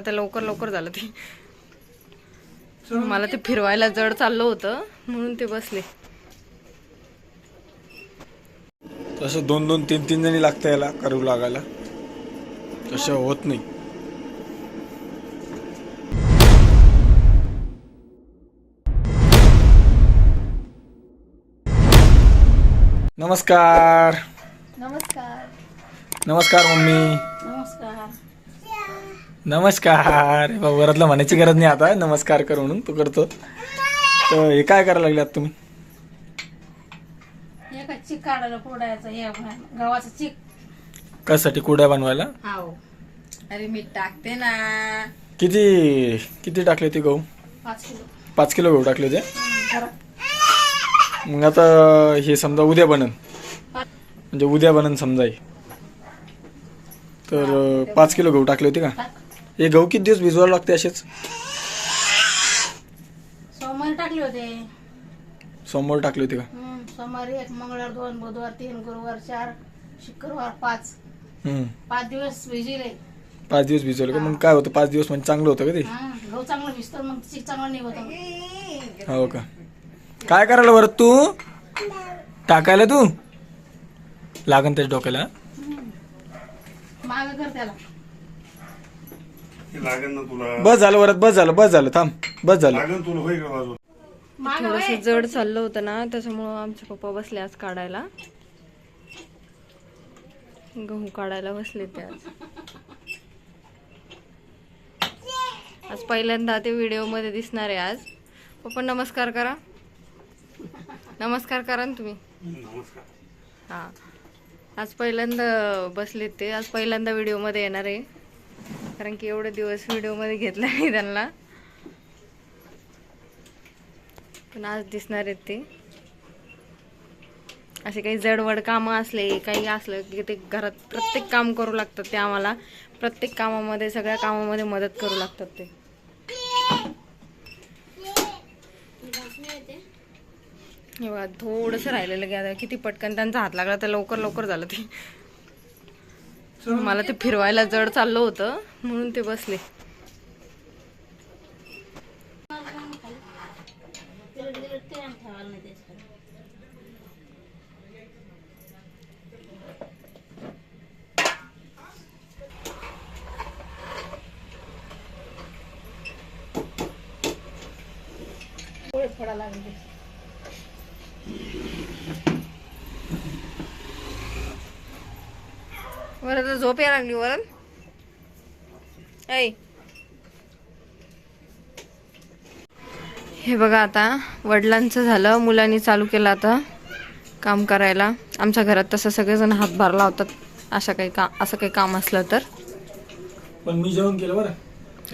आता लवकर लवकर झालं ते. मला ते फिरवायला जड चाललं होतं म्हणून ते बसले. तसं दोन दोन तीन तीन जणी लागतं याला करू लागायला. तसं होत नाही. नमस्कार. नमस्कार. नमस्कार मम्मी. नमस्कार. नमस्कार. वरातलं म्हणायची गरज नाही आता. नमस्कार कर म्हणून तू करतो. तर हे काय करायला लागले आता तुम्ही? एका चिक काढायला फोडायचं हे गव्हाचं चिक. कशासाठी? कुड्या बनवायला? हाव. अरे मी टाकते ना. किती किती टाकले होते गहू? पाच किलो. पाच किलो गहू टाकले होते मग आता हे समजा उद्या बनन. म्हणजे उद्या बनन समजा हे. तर अं, पाच किलो गहू टाकले होते का? हे गहू किती दिवस भिजवायला लागते असेच? सोमवारी टाकले होते. सोमवार टाकले होते का? हम्म, सोमवारी एक मंगळवार दोन बुधवार तीन गुरुवार चार शुक्रवार पाच. हम्म. पाच दिवस भिजिले. पाच दिवस भिजवले का? मग काय होतं? पाच दिवस म्हणजे चांगलं होतं का ते? हा, गहू चांगलं भिजतो मग चांगलं निघत हो का? काय करायला बरं तू? टाकायला तू? लागन त्याच्या डोक्याला माग कर त्याला. लागेल ना तुला. बस झालं वरत बस झालं बस झालं थांब बस झालं. लागेल तुला होय का बाजू माग थोडस जड चाललं होतं ना त्याच्यामुळं आमचे पप्पा बसले आज काढायला. गहू काढायला बसले ते आज. आज पहिल्यांदा ते व्हिडिओमध्ये दिसणार आहे आज. पप्पा नमस्कार करा. नमस्कार करा ना तुम्ही. नमस्कार. हा. आज पहिल्यांदा बसले ते आज पहिल्यांदा व्हिडिओमध्ये येणार आहे. कारण की एवढे दिवस व्हिडिओमध्ये घेतला नाही त्यांना. पण आज दिसणार आहेत ते. असे काही जडवड कामं असले काही असलं की ते घरात प्रत्येक काम करू लागतात ते आम्हाला. प्रत्येक कामामध्ये सगळ्या कामामध्ये मदत करू लागतात ते. हे बघा थोडस राहिलेलं की आता किती पटकन त्यांचा हात लागला तर लवकर लवकर झालं ते. मला ते फिरवायला जड चाललं होतं म्हणून ते बसले. थोडा लागेल बरं तर झोप यायला लागली वरण. ऐ. हे बघा आता वडिलांचं झालं मुलांनी चालू केलं आता काम करायला. आमच्या घरात तसं सगळेजण हातभार लावतात अशा काही का असं काही काम असलं तर. पण मी जेवण केलं बरं.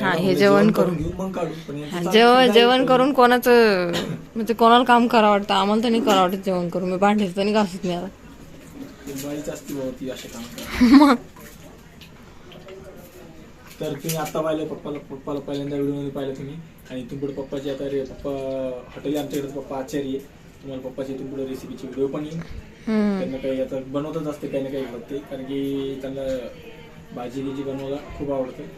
हा, हे जेवण करून. मग जेवण जेवण करून. कोणाचं म्हणजे कोणाला काम करावं वाटतं? आम्हाला तर नाही करावं वाटत जेवण करून. मी भांडे तर नाही घासत मी आता. चालू- बाईच असती भाऊ ती असे काम करायला. तर तुम्ही आता पाहिलं पप्पाला पप्पाला पहिल्यांदा व्हिडिओ पाहिलं तुम्ही. आणि इथून पुढे पप्पाची आता रे पप्पा हॉटेल आमच्याकडे पप्पा आचार्य आहे. तुम्हाला पप्पाची इथून पुढे रेसिपीची व्हिडिओ पण येईल. त्यांना काही आता बनवतच असते काही ना काही बघते कारण की त्यांना भाजी गिजी बनवायला खूप आवडते.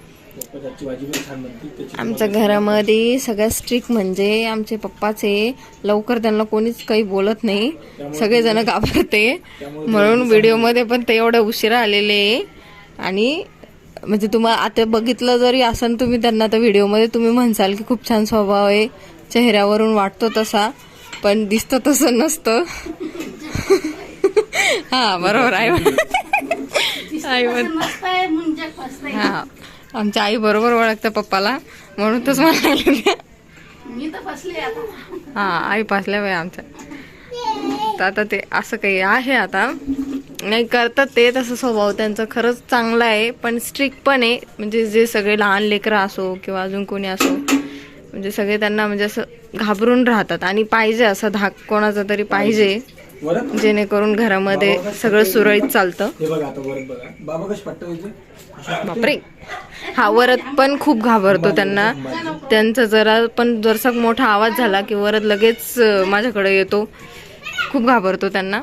आमच्या घरामध्ये सगळ्यात स्ट्रिक्ट म्हणजे आमचे पप्पाचे लवकर त्यांना कोणीच काही बोलत नाही. सगळेजण घाबरते. म्हणून व्हिडिओमध्ये पण ते एवढं उशिरा आलेले आणि म्हणजे तुम्हाला आता बघितलं जरी असन तुम्ही त्यांना तर व्हिडिओमध्ये तुम्ही म्हणसाल की खूप छान स्वभाव आहे. चेहऱ्यावरून वाटतो तसा पण दिसतं तसं नसतं. हा बरोबर आहे आई हा. आमच्या आई बरोबर ओळखतं पप्पाला म्हणून तच मला हा आई पासल्या बाई आमच्या. तर आता ते असं काही आहे आता. नाही करतात ते तसं स्वभाव त्यांचा खरंच चांगला आहे. पण स्ट्रिक्ट पण आहे. म्हणजे जे सगळे लहान लेकरं असो किंवा अजून कोणी असो म्हणजे सगळे त्यांना म्हणजे असं घाबरून राहतात. आणि पाहिजे असं धाक कोणाचा तरी पाहिजे जेणेकरून घरामध्ये सगळं सुरळीत चालतं. बापरे. हा वरद पण खूप घाबरतो त्यांना. त्यांचा जरा पण जरसा मोठा आवाज झाला की वरद लगेच माझ्याकडे येतो. खूप घाबरतो त्यांना.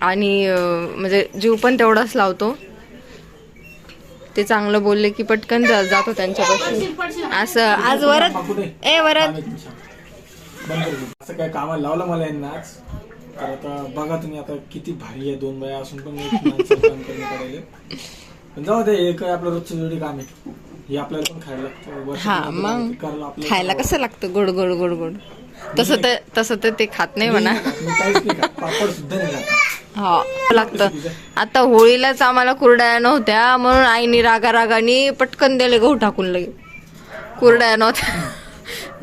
आणि म्हणजे जीव पण तेवढाच लावतो. ते चांगलं बोलले की पटकन जातो त्यांच्यापाशी. असं आज वरत ए वरत. असं काय कामाला लावलं मला यांना तर आता बघा तुम्ही आता किती भारी आहे दोन बाया असून पण एक काम करायला पण जाऊ दे काय आपलं रोजचं जोडी काम आहे. हे आपल्याला पण खायला लागतं. खायला कसं लागतं? गोड गोड गोड गोड. तसं तर तसं तर ते खात नाही म्हणा. पापड सुद्धा नाही खात हा लागतं. आता होळीलाच आम्हाला कुरड्या नव्हत्या म्हणून आईने रागा रागाने पटकन दिले गहू टाकून लगे कुरड्या नव्हत्या.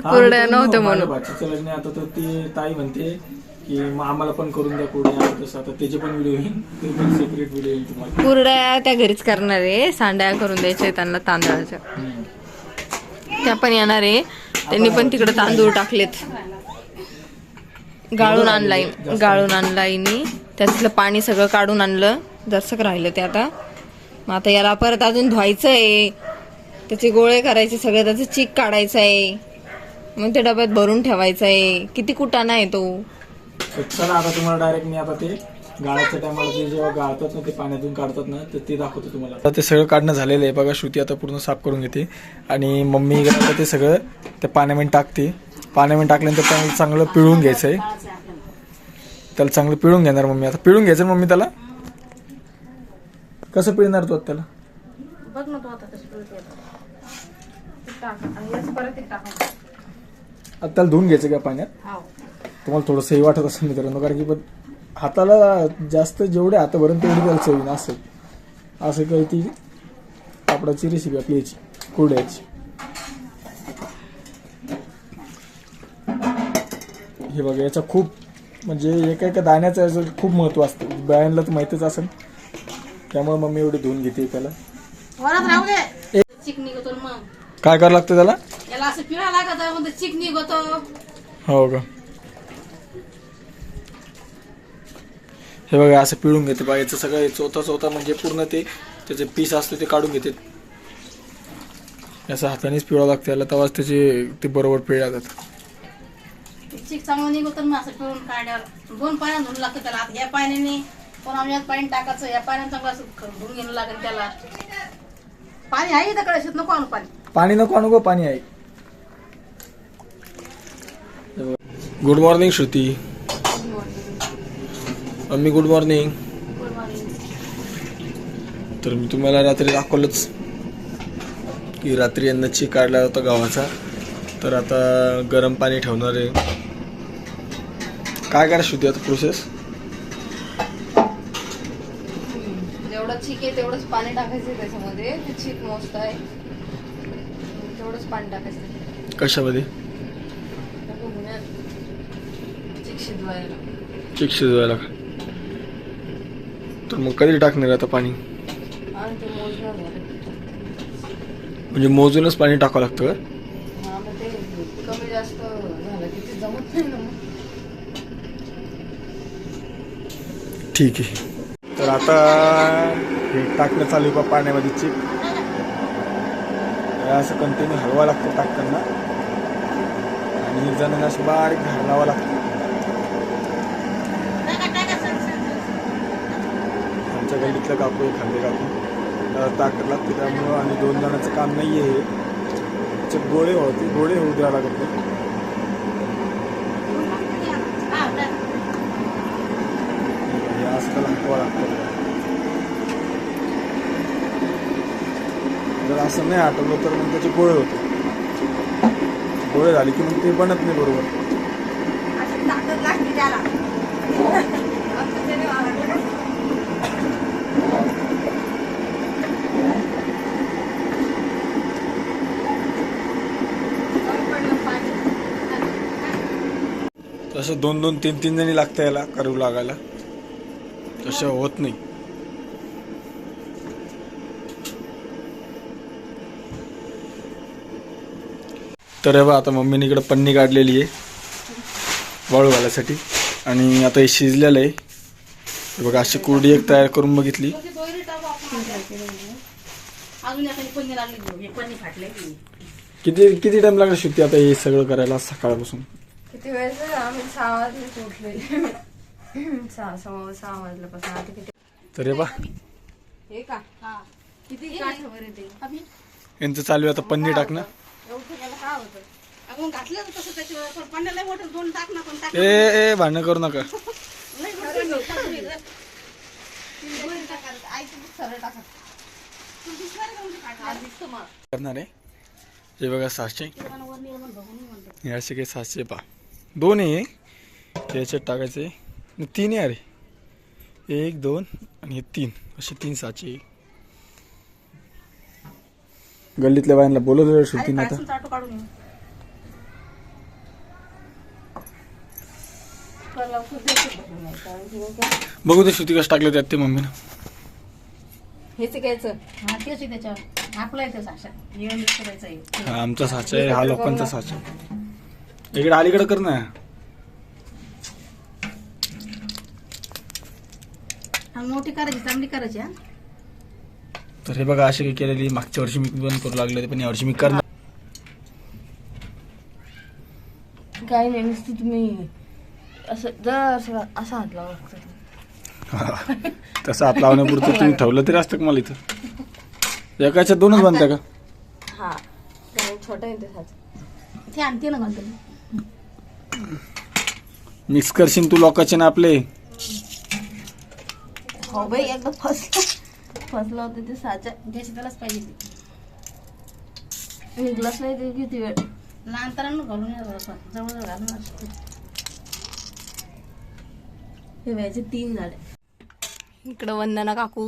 हा, कुरड्या नव्हत्या माझ्या म्हणून. भाचीचं लग्न आहे, आता तर ती ताई म्हणते की मग आम्हाला पण करून द्या कुरड्या. तसं आता त्याचे पण व्हिडिओ येईल. ते पण सेपरेट व्हिडिओ येईल तुम्हाला. कुरड्या त्या घरीच करणार आहे. सांड्या करून द्यायच्या त्यांना तांदळाच्या. हम्म. त्या पण येणार आहे. त्यांनी पण तिकडे तांदूळ टाकलेत. गाळून आणलाय गाळून आणलायनी त्यातलं पाणी सगळं काढून आणलं. जसं राहिलं ते आता. मग आता याला परत अजून धुवायचं आहे त्याचे गोळे करायचे सगळे त्याचं चीक काढायचं आहे मग ते डब्यात भरून ठेवायचं आहे किती कुटाणा आहे तो. तर चला आता तुम्हाला डायरेक्ट मी आता ते गाळाच्या टायमाला ते जेव्हा गाळतात ना ते पाण्यातून काढतात ना तर ते दाखवतो तुम्हाला. आता ते सगळं काढणं झालेलं आहे. बघा श्रुती आता पूर्ण साफ करून घेते. आणि मम्मी ते सगळं त्या पाण्यामध्ये टाकते. पाण्यामध्ये टाकल्यानंतर त्याला चांगलं पिळून घ्यायचं आहे त्याला चांगलं पिळून घेणार मम्मी. आता पिळून घ्यायचं मम्मी त्याला? कसं पिळणार तू आता त्याला? बघ ना तू आता त्याला धुवून घ्यायचं का पाण्यात? तुम्हाला थोडंसं हे वाटत असेल मित्रांनो कारण की पण हाताला जास्त जेवढे हात भरून तेवढी त्याला चवीन असं. असं काही ती पापडाची रेसिपी आपली याची कुरड्याची. हे बघा याचा खूप म्हणजे एका एका दाण्याचं याचं खूप महत्त्व असतं. बायांना तर माहितच असेल. त्यामुळे मम्मी एवढी धुवून घेते त्याला. वरात राहू दे. चिक निघतो ना मग. काय करावं लागतं त्याला? याला असं पिळा लागत आहे, मग ते चिक निघतो. हो का? हे बघा असं पिळून घेते बघा याचं सगळं चोथा चोथा म्हणजे पूर्ण ते त्याचे पीस असते ते काढून घेते. असं हातानेच पिळावं लागतं. याला तेव्हाच त्याचे ते बरोबर पिळल्या जातात. चिक चांगलं निघतो ना असं पिळून काढल्यावर दोन पाण्यात धुवून लागतं त्याला. आता या पाण्याने पण आम्ही यात पाणी टाकायचं या पाण्याने चांगलं असं धुवून घेणं लागेल त्याला. पाणी आहे इथं कळशीत नको आणू पाणी. पाणी नको आणू गं, पाणी आहे. Good morning Shruti mummy good morning तर मी तुम्हाला रात्री दाखवलंच की रात्री यांना चीक काढला होता गव्हाचा तर आता गरम पाणी ठेवणार आहे. काय करा श्रुती आता प्रोसेस जेवढं चीक आहे तेवढंच पाणी टाकायचं त्याच्यामध्ये. ते चीक मोजत आहे. तेवढंच पाणी टाकायचं कशामध्ये? चीक शिजवायला. चीक शिजवायला. का तर मग कधी टाकणार आता पाणी? आणि ते मोजणार आहे. म्हणजे मोजूनच पाणी टाकावं लागतं का हा मग ते कमी जास्त झालं की ते जमत नाही ना मग ठीक आहे. तर आता हे टाकणं चालू आहे बा पाण्यामध्ये चिक असं कंटिन्यू हलवा लागतं टाकताना. आणि जणांना असं बारीक घालावा लागतो लागतं. आमच्या गल्लीतलं काकू आहे खांदे काकू. ताकद लागते त्यामुळं आणि दोन जणांचं काम नाही आहे हे गोळे होते गोळे होऊ द्यावं लागत त्याला हटवावं लागतं जर असं नाही आठवलं तर मग त्याचे गोळे होते गोळे झाले की मग ते बनत नाही बरोबर तसं दोन दोन तीन तीन जणी लागतं याला करू लागायला तसं होत नाही. तर हे बघा आता मम्मीने इकडे पन्नी काढलेली आहे वाळू घालायसाठी. आणि आता हे शिजलेलं आहे. बघा अशी कुरडी एक तयार करून बघितली. अजून एखादी पन्नी लागली घेऊ. हे पन्नी फाटले किती किती टाइम लागला शुद्धी आता हे सगळं करायला सकाळपासून. किती वेळ? आम्ही सहा वाजले उठले सहा सहा सहा वाजल्यापासून आता किती? तर हे बा. हे का? हा. किती काठावर येते आम्ही यांचं चालू आहे आता पन्नी टाकणं. आपण घातलं ना तसं त्याच्यावर पण पाण्याला मोठं दोन टाक ना पण टाक ए ए भांडणं करू नका. लय मोठं नाही, टाकून ये जर. दोन टाकायचं. आईचं दूध सरळ टाका. तुला दिसणार का म्हणजे काय? आज दिसतं मला. करणार आहे. हे बघा सहाशे किराणा वर निर्माण बघून ये म्हणते. हे असे काही सातशे पा दोन आहे हे याच्यात टाकायचे. तीन आहे अरे. एक दोन आणि हे तीन. असे तीन साचे गल्लीतल्या बायांना आई श्रुतीने आता. बघू ते श्रुती कसं टाकलं त्यात ते मम्मीनं. हेच घ्यायचं. हा तेच त्याच्यावर. आपलं आहे करायचं हा आमचा साचा आहे हा लोकांचा साचा आहे. इकडे अलीकडे कर ना. आणि मोठी करायची चांगली करायची हा. तर हे बघा असे काही केलेली मागच्या वर्षी मी पण करू लागले होते पण या वर्षी मी करणार. काही नाही नुसतं तुम्ही असं जर असं असा हात लावा फक्त. तसं हात लावण्यापुरतं तुम्ही ठेवलं तरी असतं का मला इथं? एकाच्या दोनच बांधता का? हा कारण छोटा आहे ते साचा ते आणते ना घालते मिक्स करशील तू लोकांचे ना आपले. हो बाई एकदा फसलं. फसलं होतं ते साचा. ज्याची त्यालाच पाहिजे ते. निघलाच नाही ते किती वेळ. लहान तरांना घालून. जवळ घालून. हे व्याचे तीन झाडे. इकडं वंदना काकू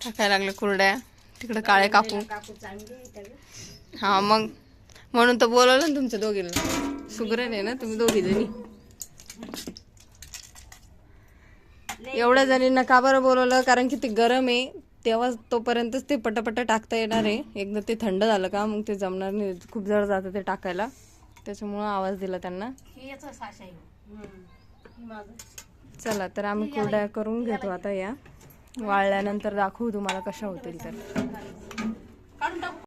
टाकायला लागले कुरड्या. तिकडं काळे काकू. हा मग म्हणून तर बोलवलं ना तुमच्या दोघीला सुगरण आहे ना तुम्ही दोघी जणी. एवढ्या जणींना का बरं बोलवलं? कारण की ते गरम आहे. तेव्हा तोपर्यंतच ते पटापट टाकता येणार आहे. एकदा ते थंड झालं का मग ते जमणार नाही. खूप जड जातं ते टाकायला. त्याच्यामुळं आवाज दिला त्यांना. चला तर आम्ही कोरड्या करून घेतो आता या. वाळल्यानंतर दाखवू तुम्हाला कशा होतील तर.